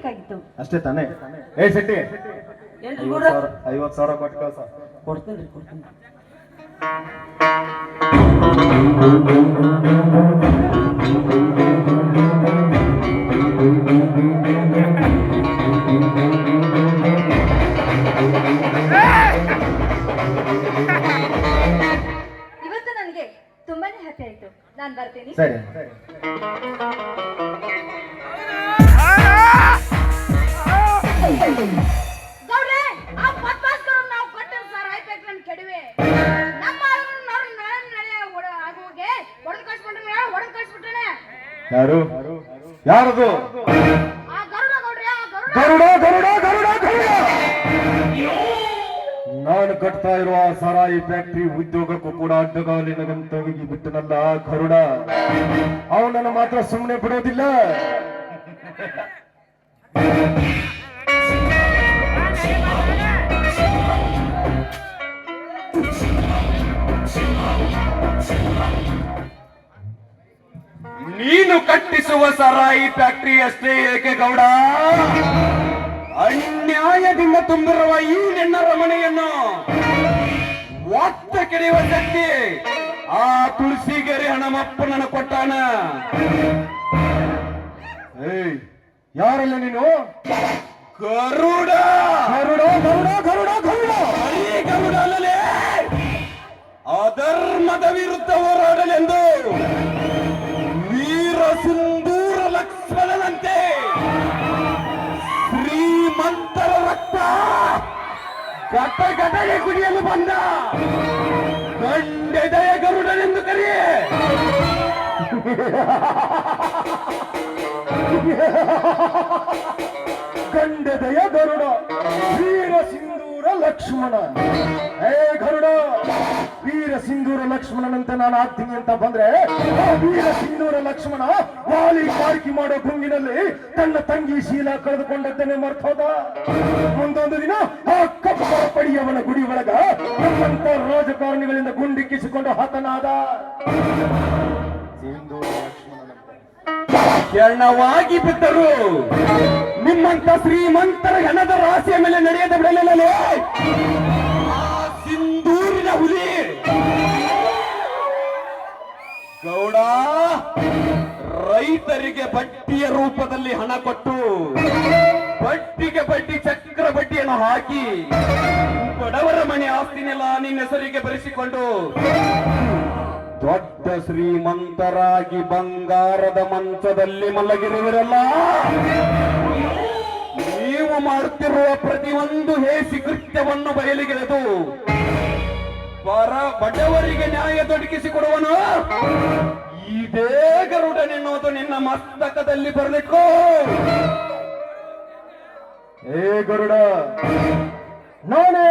ಬೇಕಾಗಿತ್ತು. ಅಷ್ಟೇ ತಾನೇ? ಏ ಶೆಟ್ಟಿ. ಐವತ್ತು ಸಾವಿರ ಕೊಟ್ಟು ಕಳ್ಸ. ಕೊಡ್ತೇನ್ರಿ ಕೊಡ್ತೇನ್ರಿ ಇವತ್ತು ನನಗೆ ತುಂಬಾನೇ ಹ್ಯಾಪಿ ಆಯ್ತು. ನಾನು ಬರ್ತೀನಿ. ಸರಿ. ಯಾರು? ಯಾರದು? ಗರುಡ ಗರುಡ. ಗರುಡ ಗರುಡ ನಾನು ಕಟ್ತಾ ಇರುವ ಸರಾಯಿ ಫ್ಯಾಕ್ಟ್ರಿ ಉದ್ಯೋಗಕ್ಕೂ ಕೂಡ ಅಡ್ಡಗಾಲಿನಗಂತೋಗಿ ಬಿಟ್ಟನಲ್ಲ ಗರುಡ. ಅವನನ್ನು ಮಾತ್ರ ಸುಮ್ಮನೆ ಬಿಡೋದಿಲ್ಲ. ನೀನು ಕಟ್ಟಿಸುವ ಸರಾಯಿ ಫ್ಯಾಕ್ಟರಿ ಅಷ್ಟೇ ಏಕೆ ಗೌಡ? ಅನ್ಯಾಯದಿಂದ ತುಂಬಿರುವ ಈ ನಿನ್ನ ರಮಣೆಯನ್ನು ಒತ್ತ ಕೆಡೆಯುವ ಶಕ್ತಿ ಆ ತುಳಸಿಗೆರೆ ಹಣಮಪ್ಪನನ್ನು ಕೊಟ್ಟಾನ. ಏಯ್, ಯಾರಲ್ಲ ನೀನು? ಗರುಡ! ಘಟ ಘಟನೆ ಕುಡಿಯಲು ಬಂದ. ಗಂಡೆದಯ ಗರುಡನೆಂದು ಕರೆಯೇ ಗಂಡದಯ ಗರುಡ, ವೀರ ಸಿಂಧೂರ ಲಕ್ಷ್ಮಣ. ಹೇ ಗರುಡ, ವೀರ ಸಿಂಧೂರ ಲಕ್ಷ್ಮಣನಂತೆ ನಾನು ಆಗ್ತೀನಿ ಅಂತ ಬಂದ್ರೆ, ಆ ವೀರ ಸಿಂಧೂರ ಲಕ್ಷ್ಮಣ ವಾಲಿ ಪಾರ್ಕಿ ಮಾಡೋ ಗುಂಗಿನಲ್ಲಿ ತನ್ನ ತಂಗಿ ಶೀಲ ಕಳೆದುಕೊಂಡದ್ದನ್ನೇ ಮರ್ತೋದ ಮುಂದೊಂದು ದಿನ ಕಪ್ಪರ ಗುಡಿ ಒಳಗ ಭಗವಂತ ರಾಜಕಾರಣಿಗಳಿಂದ ಗುಂಡಿಕ್ಕಿಸಿಕೊಂಡು ಹತನಾದ. ಕೆಣವಾಗಿ ಬಿದ್ದರು ನಿಮ್ಮಂತ ಶ್ರೀಮಂತರ ಹೆಣದ ರಾಶಿಯ ಮೇಲೆ ನಡೆಯದ ಬಿಡಲಿಲ್ಲ ಸಿಂಧೂರಿನ ಹುಲಿ. ಗೌಡ ರೈತರಿಗೆ ಬಟ್ಟಿಯ ರೂಪದಲ್ಲಿ ಹಣ ಕೊಟ್ಟು ಬಡ್ಡಿಗೆ ಬಡ್ಡಿ ಹಾಕಿ ಬಡವರ ಮನೆ ಆಸ್ತಿನೆಲ್ಲ ನಿನ್ನ ಹೆಸರಿಗೆ ಬರೆಸಿಕೊಂಡು ದೊಡ್ಡ ಶ್ರೀಮಂತರಾಗಿ ಬಂಗಾರದ ಮಂಚದಲ್ಲಿ ಮಲಗಿರುವಿರಲ್ಲ? ನೀವು ಮಾಡುತ್ತಿರುವ ಪ್ರತಿಯೊಂದು ಹೇಸಿ ಕೃತ್ಯವನ್ನು ಬಯಲಿಗೆಳೆದು ಪರ ಬಡವರಿಗೆ ನ್ಯಾಯ ದೊರಕಿಸಿಕೊಡುವನು. ಇದೇ ಗರುಡನೆನ್ನುವುದು ನಿನ್ನ ಮಸ್ತಕದಲ್ಲಿ ಬರಲಿಕ್ಕೋ? ಏ ಗರುಡ ನಾನೇ